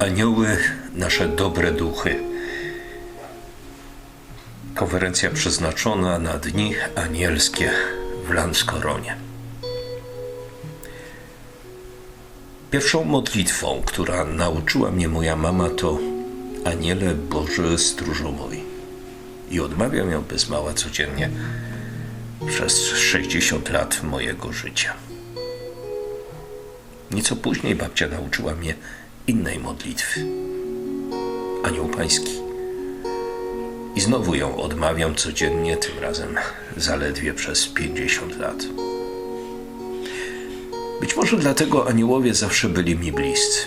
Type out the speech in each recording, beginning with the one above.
Anioły, nasze dobre duchy. Konferencja przeznaczona na dni anielskie w Lanskoronie. Pierwszą modlitwą, która nauczyła mnie moja mama, to Aniele Boży stróżu mój. I odmawiam ją bez mała codziennie przez 60 lat mojego życia. Nieco później babcia nauczyła mnie innej modlitwy. Anioł Pański. I znowu ją odmawiam codziennie, tym razem zaledwie przez 50 lat. Być może dlatego aniołowie zawsze byli mi bliscy.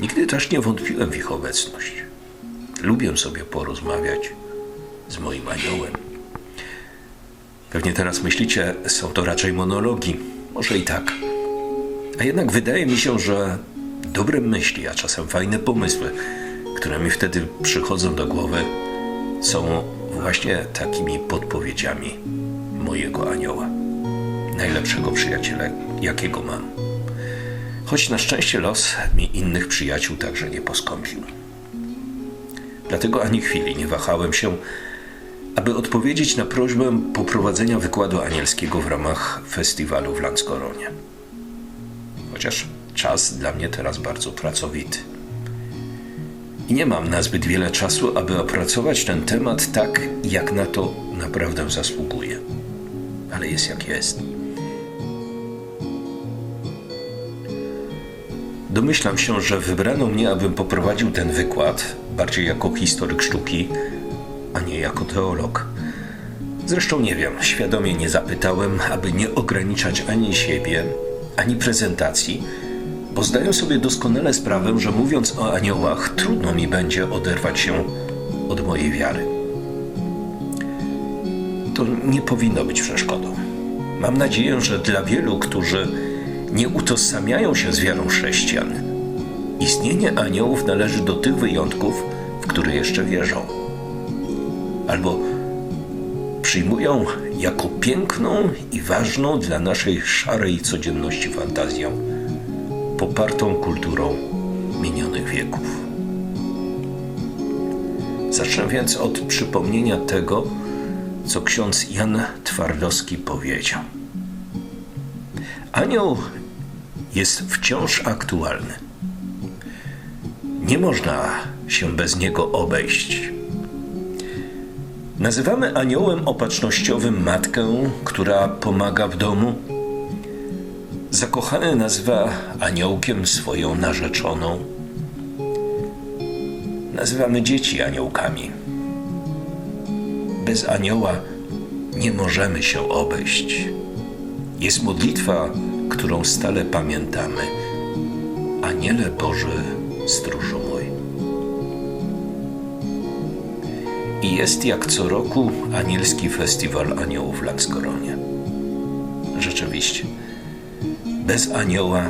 Nigdy też nie wątpiłem w ich obecność. Lubię sobie porozmawiać z moim aniołem. Pewnie teraz myślicie, są to raczej monologi. Może i tak. A jednak wydaje mi się, że dobre myśli, a czasem fajne pomysły, które mi wtedy przychodzą do głowy, są właśnie takimi podpowiedziami mojego anioła. Najlepszego przyjaciela, jakiego mam. Choć na szczęście los mi innych przyjaciół także nie poskąpił. Dlatego ani chwili nie wahałem się, aby odpowiedzieć na prośbę poprowadzenia wykładu anielskiego w ramach festiwalu w Lanskoronie. Chociaż czas dla mnie teraz bardzo pracowity. I nie mam nazbyt wiele czasu, aby opracować ten temat tak, jak na to naprawdę zasługuje. Ale jest jak jest. Domyślam się, że wybrano mnie, abym poprowadził ten wykład bardziej jako historyk sztuki, a nie jako teolog. Zresztą nie wiem, świadomie nie zapytałem, aby nie ograniczać ani siebie, ani prezentacji, bo zdaję sobie doskonale sprawę, że mówiąc o aniołach, trudno mi będzie oderwać się od mojej wiary. To nie powinno być przeszkodą. Mam nadzieję, że dla wielu, którzy nie utożsamiają się z wiarą chrześcijan, istnienie aniołów należy do tych wyjątków, w które jeszcze wierzą. Albo przyjmują jako piękną i ważną dla naszej szarej codzienności fantazję, popartą kulturą minionych wieków. Zacznę więc od przypomnienia tego, co ksiądz Jan Twardowski powiedział. Anioł jest wciąż aktualny. Nie można się bez niego obejść. Nazywamy aniołem opatrznościowym matkę, która pomaga w domu. Zakochany nazywa aniołkiem swoją narzeczoną. Nazywamy dzieci aniołkami. Bez anioła nie możemy się obejść. Jest modlitwa, którą stale pamiętamy. Aniele Boży, stróżu mój. I jest jak co roku anielski festiwal aniołów w Lanskoronie. Rzeczywiście, bez anioła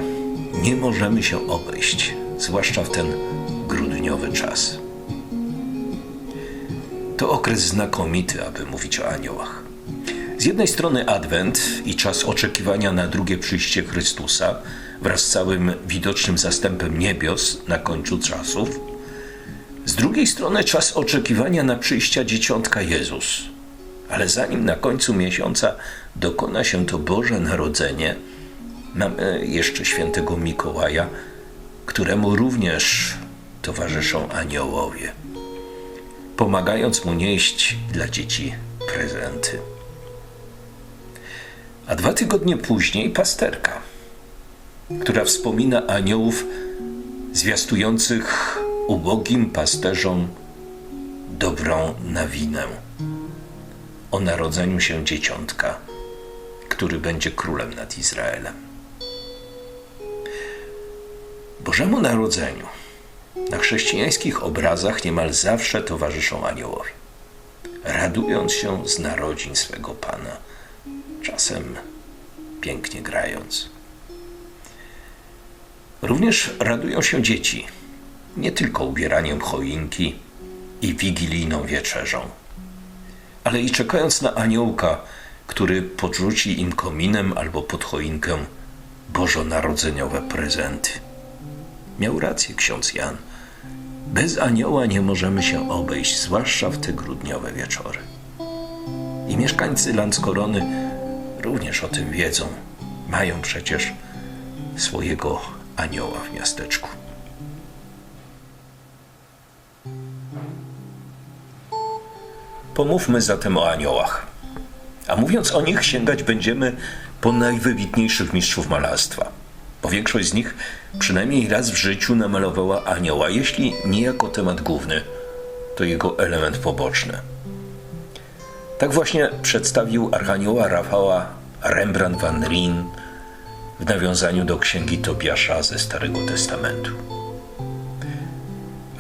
nie możemy się obejść, zwłaszcza w ten grudniowy czas. To okres znakomity, aby mówić o aniołach. Z jednej strony Adwent i czas oczekiwania na drugie przyjście Chrystusa wraz z całym widocznym zastępem niebios na końcu czasów. Z drugiej strony czas oczekiwania na przyjścia dzieciątka Jezus. Ale zanim na końcu miesiąca dokona się to Boże Narodzenie, mamy jeszcze świętego Mikołaja, któremu również towarzyszą aniołowie, pomagając mu nieść dla dzieci prezenty. A dwa tygodnie później pasterka, która wspomina aniołów zwiastujących ubogim pasterzom dobrą nawinę o narodzeniu się dzieciątka, który będzie królem nad Izraelem. Bożemu Narodzeniu na chrześcijańskich obrazach niemal zawsze towarzyszą aniołowie, radując się z narodzin swego Pana czasem pięknie grając. Również radują się dzieci, nie tylko ubieraniem choinki i wigilijną wieczerzą, ale i czekając na aniołka, który podrzuci im kominem albo pod choinkę bożonarodzeniowe prezenty. Miał rację ksiądz Jan. Bez anioła nie możemy się obejść, zwłaszcza w te grudniowe wieczory. I mieszkańcy Landskorony również o tym wiedzą. Mają przecież swojego anioła w miasteczku. Pomówmy zatem o aniołach. A mówiąc o nich, sięgać będziemy po najwybitniejszych mistrzów malarstwa. Bo większość z nich przynajmniej raz w życiu namalowała anioła, jeśli nie jako temat główny, to jego element poboczny. Tak właśnie przedstawił archanioła Rafała Rembrandt van Rijn w nawiązaniu do księgi Tobiasza ze Starego Testamentu.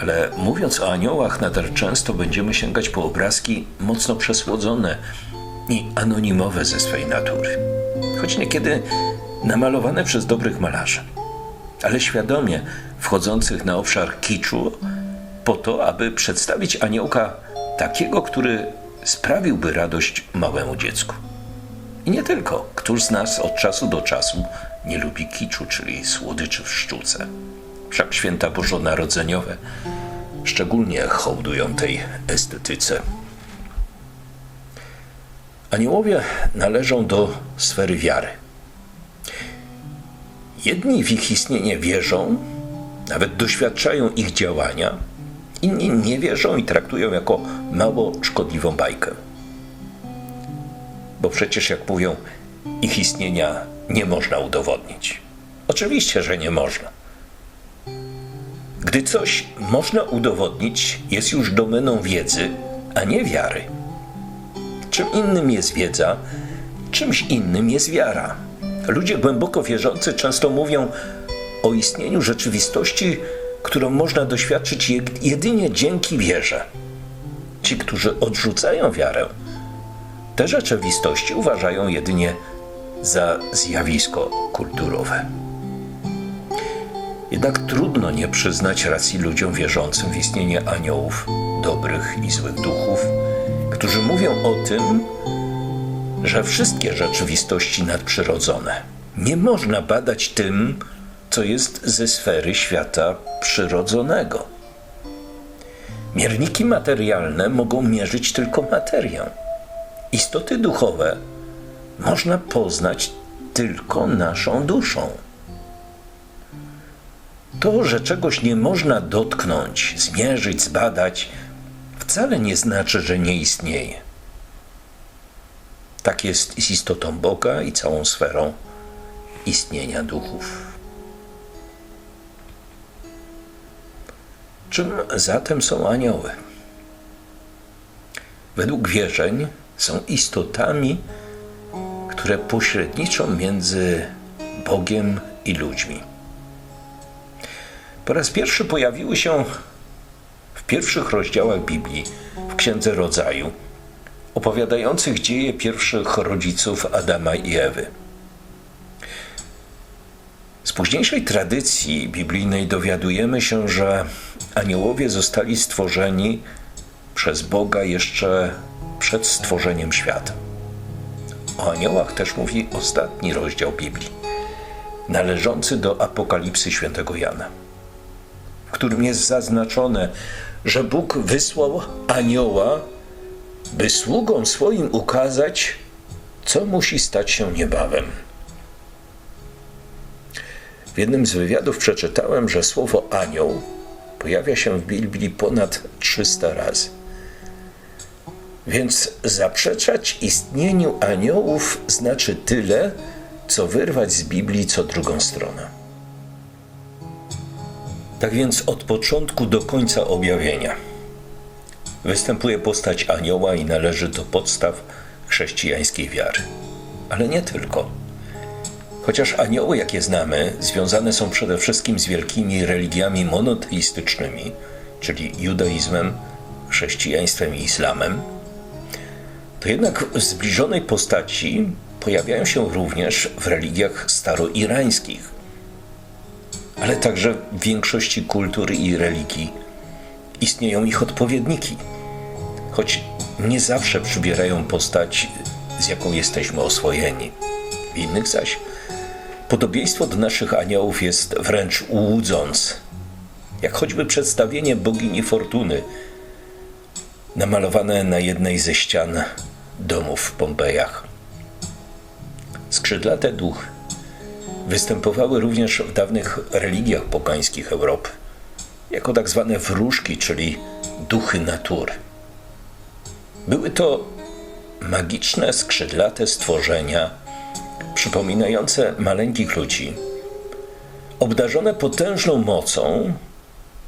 Ale mówiąc o aniołach, nadal często będziemy sięgać po obrazki mocno przesłodzone i anonimowe ze swej natury. Choć niekiedy namalowane przez dobrych malarzy, ale świadomie wchodzących na obszar kiczu po to, aby przedstawić aniołka takiego, który sprawiłby radość małemu dziecku. I nie tylko. Któż z nas od czasu do czasu nie lubi kiczu, czyli słodyczy w sztuce? Wszak święta bożonarodzeniowe szczególnie hołdują tej estetyce. Aniołowie należą do sfery wiary. Jedni w ich istnienie wierzą, nawet doświadczają ich działania, inni nie wierzą i traktują jako mało szkodliwą bajkę. Bo przecież, jak mówią, ich istnienia nie można udowodnić. Oczywiście, że nie można. Gdy coś można udowodnić, jest już domeną wiedzy, a nie wiary. Czym innym jest wiedza, czymś innym jest wiara. Ludzie głęboko wierzący często mówią o istnieniu rzeczywistości, którą można doświadczyć je- jedynie dzięki wierze. Ci, którzy odrzucają wiarę, te rzeczywistości uważają jedynie za zjawisko kulturowe. Jednak trudno nie przyznać racji ludziom wierzącym w istnienie aniołów, dobrych i złych duchów, którzy mówią o tym, że wszystkie rzeczywistości nadprzyrodzone nie można badać tym, co jest ze sfery świata przyrodzonego. Mierniki materialne mogą mierzyć tylko materię. Istoty duchowe można poznać tylko naszą duszą. To, że czegoś nie można dotknąć, zmierzyć, zbadać, wcale nie znaczy, że nie istnieje. Tak jest z istotą Boga i całą sferą istnienia duchów. Czym zatem są anioły? Według wierzeń są istotami, które pośredniczą między Bogiem i ludźmi. Po raz pierwszy pojawiły się w pierwszych rozdziałach Biblii, w Księdze Rodzaju, opowiadających dzieje pierwszych rodziców Adama i Ewy. Z późniejszej tradycji biblijnej dowiadujemy się, że aniołowie zostali stworzeni przez Boga jeszcze przed stworzeniem świata. O aniołach też mówi ostatni rozdział Biblii, należący do Apokalipsy świętego Jana, w którym jest zaznaczone, że Bóg wysłał anioła, by sługom swoim ukazać, co musi stać się niebawem. W jednym z wywiadów przeczytałem, że słowo anioł pojawia się w Biblii ponad 300 razy. Więc zaprzeczać istnieniu aniołów znaczy tyle, co wyrwać z Biblii co drugą stronę. Tak więc od początku do końca objawienia występuje postać anioła i należy do podstaw chrześcijańskiej wiary. Ale nie tylko. Chociaż anioły, jakie znamy, związane są przede wszystkim z wielkimi religiami monoteistycznymi, czyli judaizmem, chrześcijaństwem i islamem, to jednak w zbliżonej postaci pojawiają się również w religiach staroirańskich, ale także w większości kultur i religii istnieją ich odpowiedniki, choć nie zawsze przybierają postać, z jaką jesteśmy oswojeni. W innych zaś podobieństwo do naszych aniołów jest wręcz łudząc jak choćby przedstawienie bogini Fortuny, namalowane na jednej ze ścian domów w Pompejach. Skrzydlate duchy występowały również w dawnych religiach pogańskich Europy, jako tak zwane wróżki, czyli duchy natury. Były to magiczne, skrzydlate stworzenia, przypominające maleńkich ludzi, obdarzone potężną mocą,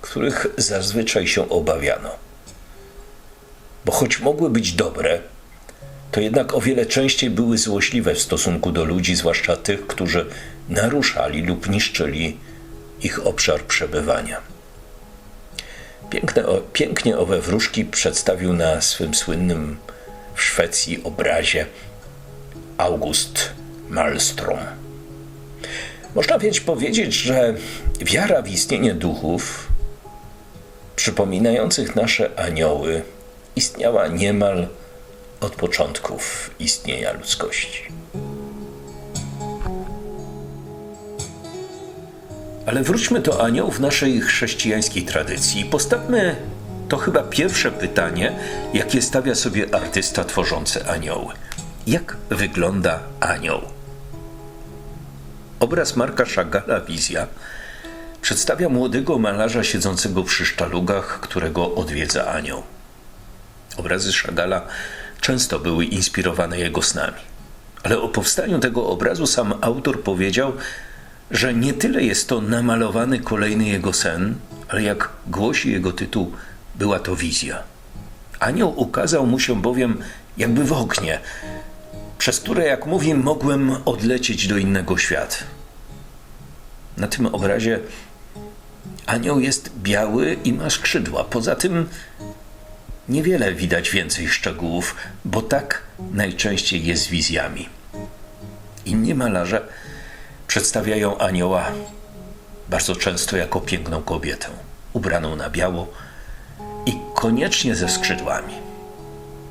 których zazwyczaj się obawiano. Bo choć mogły być dobre, to jednak o wiele częściej były złośliwe w stosunku do ludzi, zwłaszcza tych, którzy naruszali lub niszczyli ich obszar przebywania. Piękne, o, pięknie owe wróżki przedstawił na swym słynnym w Szwecji obrazie August Malmström. Można więc powiedzieć, że wiara w istnienie duchów przypominających nasze anioły istniała niemal od początków istnienia ludzkości. Ale wróćmy do aniołów naszej chrześcijańskiej tradycji i postawmy to chyba pierwsze pytanie, jakie stawia sobie artysta tworzący anioły. Jak wygląda anioł? Obraz Marka Chagalla Wizja przedstawia młodego malarza siedzącego przy sztalugach, którego odwiedza anioł. Obrazy Chagalla często były inspirowane jego snami. Ale o powstaniu tego obrazu sam autor powiedział, że nie tyle jest to namalowany kolejny jego sen, ale jak głosi jego tytuł, była to wizja. Anioł ukazał mu się bowiem jakby w oknie, przez które, jak mówi, mogłem odlecieć do innego świata. Na tym obrazie anioł jest biały i ma skrzydła. Poza tym niewiele widać więcej szczegółów, bo tak najczęściej jest z wizjami. Inni malarze przedstawiają anioła bardzo często jako piękną kobietę, ubraną na biało i koniecznie ze skrzydłami.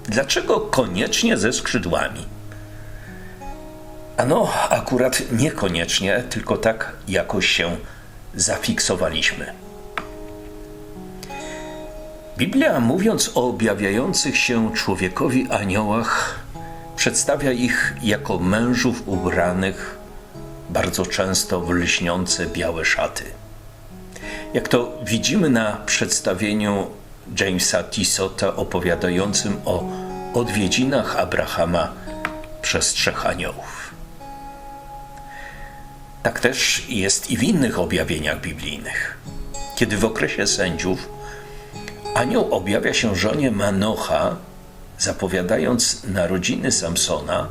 Dlaczego koniecznie ze skrzydłami? Ano, akurat niekoniecznie, tylko tak jakoś się zafiksowaliśmy. Biblia, mówiąc o objawiających się człowiekowi aniołach, przedstawia ich jako mężów ubranych bardzo często w lśniące białe szaty. Jak to widzimy na przedstawieniu Jamesa Tissota opowiadającym o odwiedzinach Abrahama przez trzech aniołów. Tak też jest i w innych objawieniach biblijnych. Kiedy w okresie sędziów anioł objawia się żonie Manocha, zapowiadając narodziny Samsona,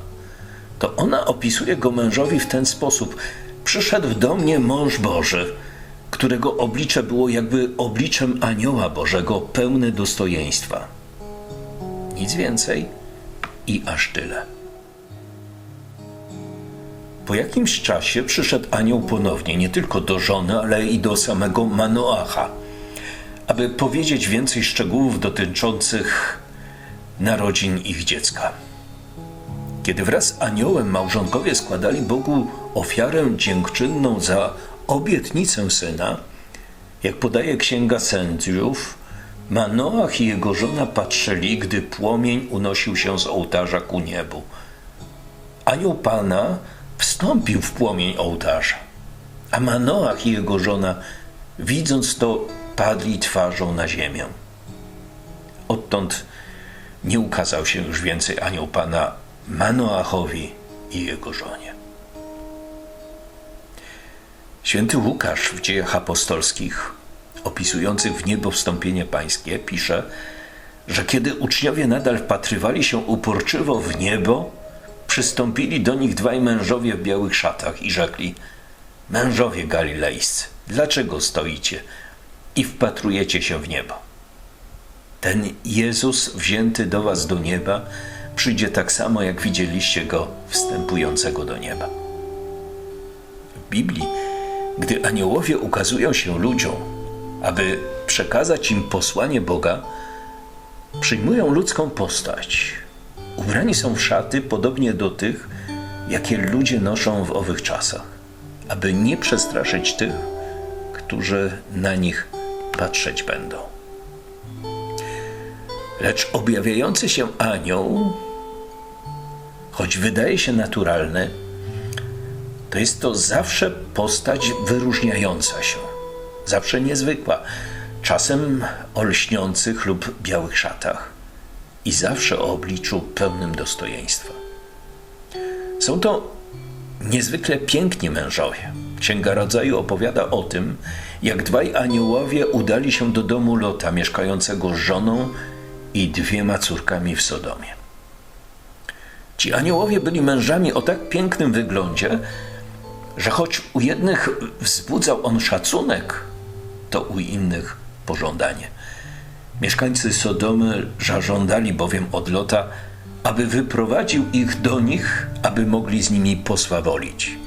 to ona opisuje go mężowi w ten sposób: Przyszedł do mnie mąż Boży, którego oblicze było jakby obliczem anioła Bożego, pełne dostojeństwa. Nic więcej i aż tyle. Po jakimś czasie przyszedł anioł ponownie, nie tylko do żony, ale i do samego Manoacha, aby powiedzieć więcej szczegółów dotyczących narodzin ich dziecka. Kiedy wraz z aniołem małżonkowie składali Bogu ofiarę dziękczynną za obietnicę syna, jak podaje księga sędziów, Manoach i jego żona patrzyli, gdy płomień unosił się z ołtarza ku niebu. Anioł Pana wstąpił w płomień ołtarza, a Manoach i jego żona, widząc to, padli twarzą na ziemię. Odtąd nie ukazał się już więcej anioł Pana Manoachowi i jego żonie. Święty Łukasz w dziejach apostolskich, opisujących w niebo wstąpienie pańskie, pisze, że kiedy uczniowie nadal wpatrywali się uporczywo w niebo, przystąpili do nich dwaj mężowie w białych szatach i rzekli: Mężowie galilejscy, dlaczego stoicie i wpatrujecie się w niebo? Ten Jezus wzięty do was do nieba przyjdzie tak samo, jak widzieliście go wstępującego do nieba. W Biblii, gdy aniołowie ukazują się ludziom, aby przekazać im posłanie Boga, przyjmują ludzką postać. Ubrani są w szaty podobnie do tych, jakie ludzie noszą w owych czasach, aby nie przestraszyć tych, którzy na nich patrzeć będą. Lecz objawiający się anioł, choć wydaje się naturalny, to jest to zawsze postać wyróżniająca się, zawsze niezwykła, czasem o lśniących lub białych szatach i zawsze o obliczu pełnym dostojeństwa. Są to niezwykle piękni mężowie. Księga Rodzaju opowiada o tym, jak dwaj aniołowie udali się do domu Lota, mieszkającego z żoną i dwiema córkami w Sodomie. Ci aniołowie byli mężami o tak pięknym wyglądzie, że choć u jednych wzbudzał on szacunek, to u innych pożądanie. Mieszkańcy Sodomy zażądali bowiem od Lota, aby wyprowadził ich do nich, aby mogli z nimi posławolić.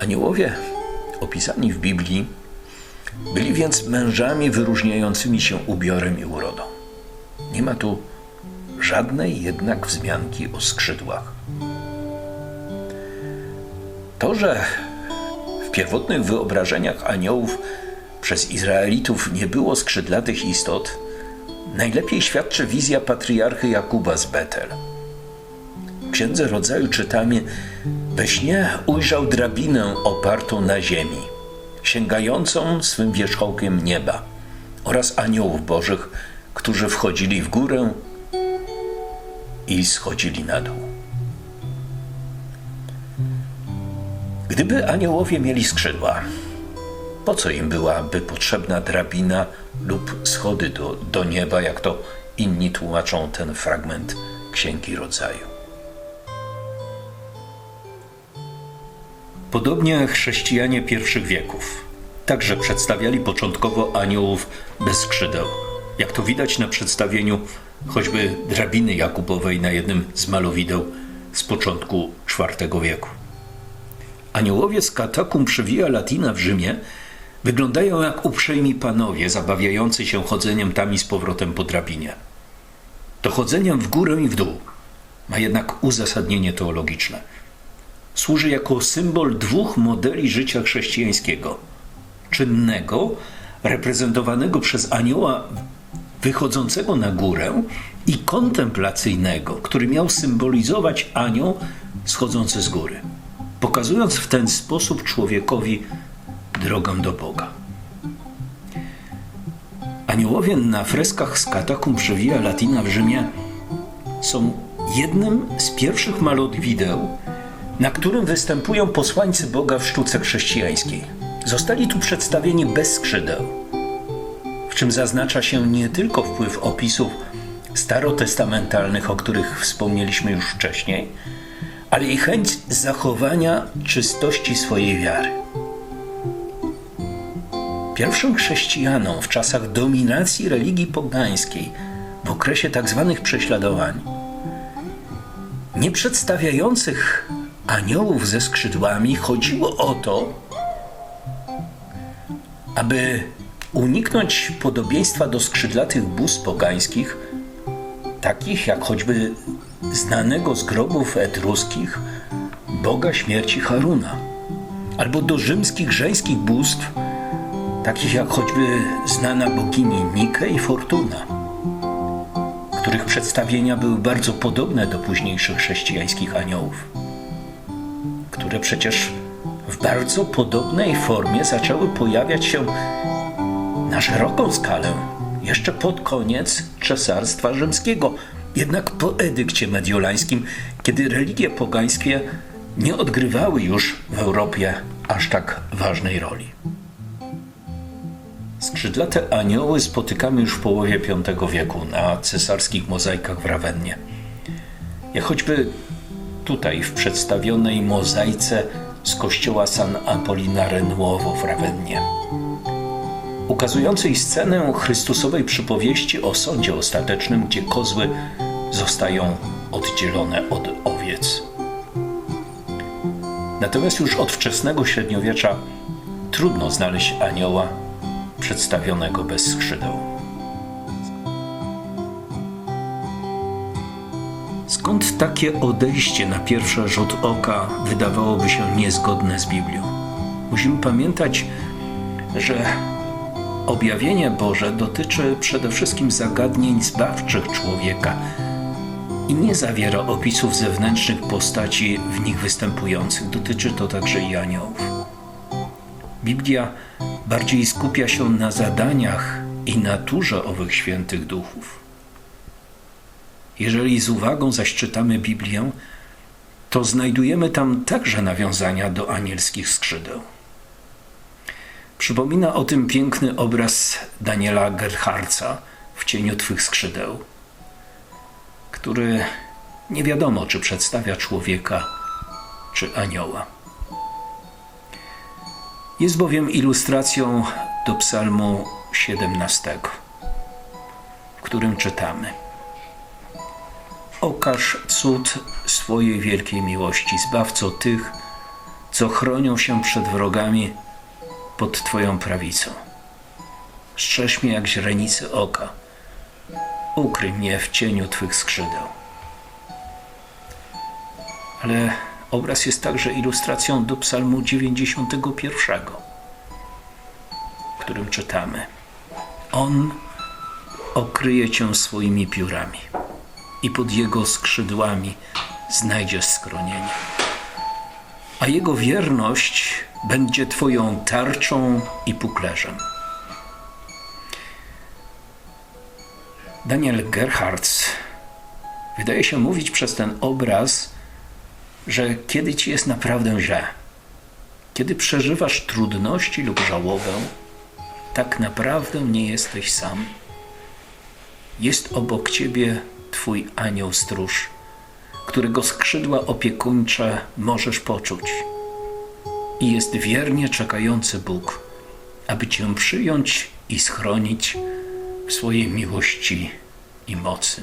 Aniołowie opisani w Biblii byli więc mężami wyróżniającymi się ubiorem i urodą. Nie ma tu żadnej jednak wzmianki o skrzydłach. To, że w pierwotnych wyobrażeniach aniołów przez Izraelitów nie było skrzydlatych istot, najlepiej świadczy wizja patriarchy Jakuba z Betel. W Księdze Rodzaju czytamy: We śnie ujrzał drabinę opartą na ziemi, sięgającą swym wierzchołkiem nieba, oraz aniołów bożych, którzy wchodzili w górę i schodzili na dół. Gdyby aniołowie mieli skrzydła, po co im byłaby potrzebna drabina lub schody do, do nieba, jak to inni tłumaczą ten fragment Księgi Rodzaju? Podobnie chrześcijanie pierwszych wieków także przedstawiali początkowo aniołów bez skrzydeł, jak to widać na przedstawieniu choćby drabiny Jakubowej na jednym z malowideł z początku IV wieku. Aniołowie z katakum przy Via Latina w Rzymie wyglądają jak uprzejmi panowie zabawiający się chodzeniem tam i z powrotem po drabinie. To chodzeniem w górę i w dół ma jednak uzasadnienie teologiczne. Służy jako symbol dwóch modeli życia chrześcijańskiego: czynnego, reprezentowanego przez anioła wychodzącego na górę, i kontemplacyjnego, który miał symbolizować anioł schodzący z góry pokazując w ten sposób człowiekowi drogę do Boga. Aniołowie na freskach z katakum przy Latina w Rzymie są jednym z pierwszych malodwideł, na którym występują posłańcy Boga w sztuce chrześcijańskiej. Zostali tu przedstawieni bez skrzydeł, w czym zaznacza się nie tylko wpływ opisów starotestamentalnych, o których wspomnieliśmy już wcześniej, ale i chęć zachowania czystości swojej wiary. Pierwszym chrześcijanom w czasach dominacji religii pogańskiej, w okresie tzw. Tak prześladowań, nie przedstawiających aniołów ze skrzydłami, chodziło o to, aby uniknąć podobieństwa do skrzydlatych bóstw pogańskich, takich jak choćby znanego z grobów etruskich boga śmierci Haruna, albo do rzymskich żeńskich bóstw, takich jak choćby znana bogini Nike i Fortuna, których przedstawienia były bardzo podobne do późniejszych chrześcijańskich aniołów, które przecież w bardzo podobnej formie zaczęły pojawiać się na szeroką skalę jeszcze pod koniec Cesarstwa Rzymskiego, jednak po edykcie mediolańskim, kiedy religie pogańskie nie odgrywały już w Europie aż tak ważnej roli. Skrzydlate anioły spotykamy już w połowie V wieku na cesarskich mozaikach w Rawennie. Jak choćby tutaj w przedstawionej mozaice z kościoła San Apollinare Nuovo w Rawennie ukazującej scenę Chrystusowej przypowieści o sądzie ostatecznym, gdzie kozły zostają oddzielone od owiec. Natomiast już od wczesnego średniowiecza trudno znaleźć anioła przedstawionego bez skrzydeł. Skąd takie odejście na pierwszy rzut oka wydawałoby się niezgodne z Biblią? Musimy pamiętać, że Objawienie Boże dotyczy przede wszystkim zagadnień zbawczych człowieka i nie zawiera opisów zewnętrznych postaci w nich występujących. Dotyczy to także i aniołów. Biblia bardziej skupia się na zadaniach i naturze owych świętych duchów. Jeżeli z uwagą zaś czytamy Biblię, to znajdujemy tam także nawiązania do anielskich skrzydeł. Przypomina o tym piękny obraz Daniela Gerhardca w cieniu Twych skrzydeł, który nie wiadomo, czy przedstawia człowieka, czy anioła. Jest bowiem ilustracją do Psalmu 17, w którym czytamy: Okaż cud swojej wielkiej miłości, zbawco tych, co chronią się przed wrogami pod Twoją prawicą. Strzeż mnie jak źrenicy oka, ukryj mnie w cieniu Twych skrzydeł. Ale obraz jest także ilustracją do Psalmu 91, w którym czytamy: On okryje Cię swoimi piórami i pod Jego skrzydłami znajdziesz schronienie. A Jego wierność będzie Twoją tarczą i puklerzem. Daniel Gerhardt wydaje się mówić przez ten obraz, że kiedy ci jest naprawdę źle, kiedy przeżywasz trudności lub żałobę, tak naprawdę nie jesteś sam. Jest obok ciebie Twój anioł stróż, którego skrzydła opiekuńcze możesz poczuć. I jest wiernie czekający Bóg, aby Cię przyjąć i schronić w swojej miłości i mocy.